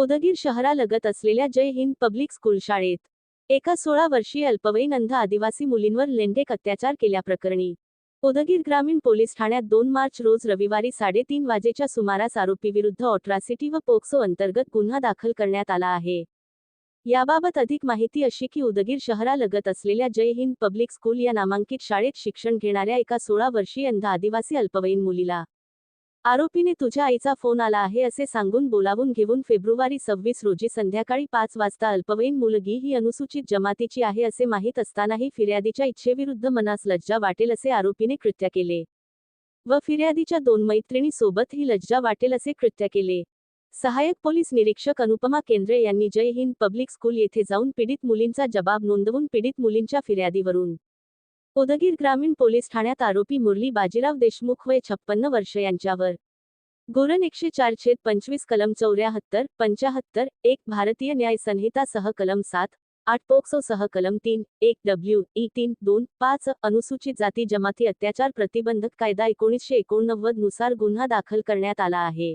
उदगीर शहरालगत असलेल्या जय Hind public school शाळेत एका सोळा वर्षीय अल्पवयीन अंध आदिवासी मुलींवर लेंडेक अत्याचार केल्याप्रकरणी उदगीर ग्रामीण पोलीस ठाण्यात दोन मार्च रोज रविवारी साडेतीन वाजेच्या सुमारास आरोपीविरुद्ध ऑट्रॉसिटी व पोक्सो अंतर्गत गुन्हा दाखल करण्यात आला आहे. याबाबत अधिक माहिती अशी की उदगीर शहरालगत असलेल्या जय हिंद पब्लिक स्कूल या नामांकित शाळेत शिक्षण घेणाऱ्या एका सोळा वर्षीय अंध आदिवासी अल्पवयीन मुलीला आरोपीने तुझ्या आईचा फोन आला आहे असे सांगून बोलावून घेऊन फेब्रुवारी सव्वीस रोजी संध्याकाळी पाच वाजता अल्पवयीन मुलगी ही अनुसूचित जमातीची आहे असे माहीत असतानाही फिर्यादीच्या इच्छेविरुद्ध मनास लज्जा वाटेल असे आरोपीने कृत्य केले. व फिर्यादीच्या दोन मैत्रिणी सोबत ही लज्जा वाटेल असे कृत्य केले. सहायक पोलीस निरीक्षक अनुपमा केंद्रे यांनी जय हिंद पब्लिक स्कूल येथे जाऊन पीडित मुलींचा जबाब नोंदवून पीडित मुलींच्या फिर्यादीवरून उदगीर ग्रामीण पोलीस ठाण्यात आरोपी मुरली बाजीराव देशमुख वय छप्पन्न वर्ष यांच्यावर. गोरन एकशे चार छेद पंचवीस कलम चौऱ्याहत्तर पंचाहत्तर एक भारतीय न्याय संहिता सह कलम सात आठ पोक्सो सह कलम तीन एक डब्ल्यू ई तीन दोन पाच अनुसूचित जाती जमाती अत्याचार प्रतिबंधक कायदा एकोणीसशे एकोणनव्वदनुसार गुन्हा दाखल करण्यात आला आहे.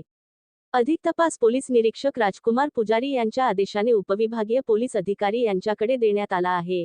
अधिक तपास पोलीस निरीक्षक राजकुमार पुजारी यांच्या आदेशाने उपविभागीय पोलीस अधिकारी यांच्याकडे देण्यात आला आहे.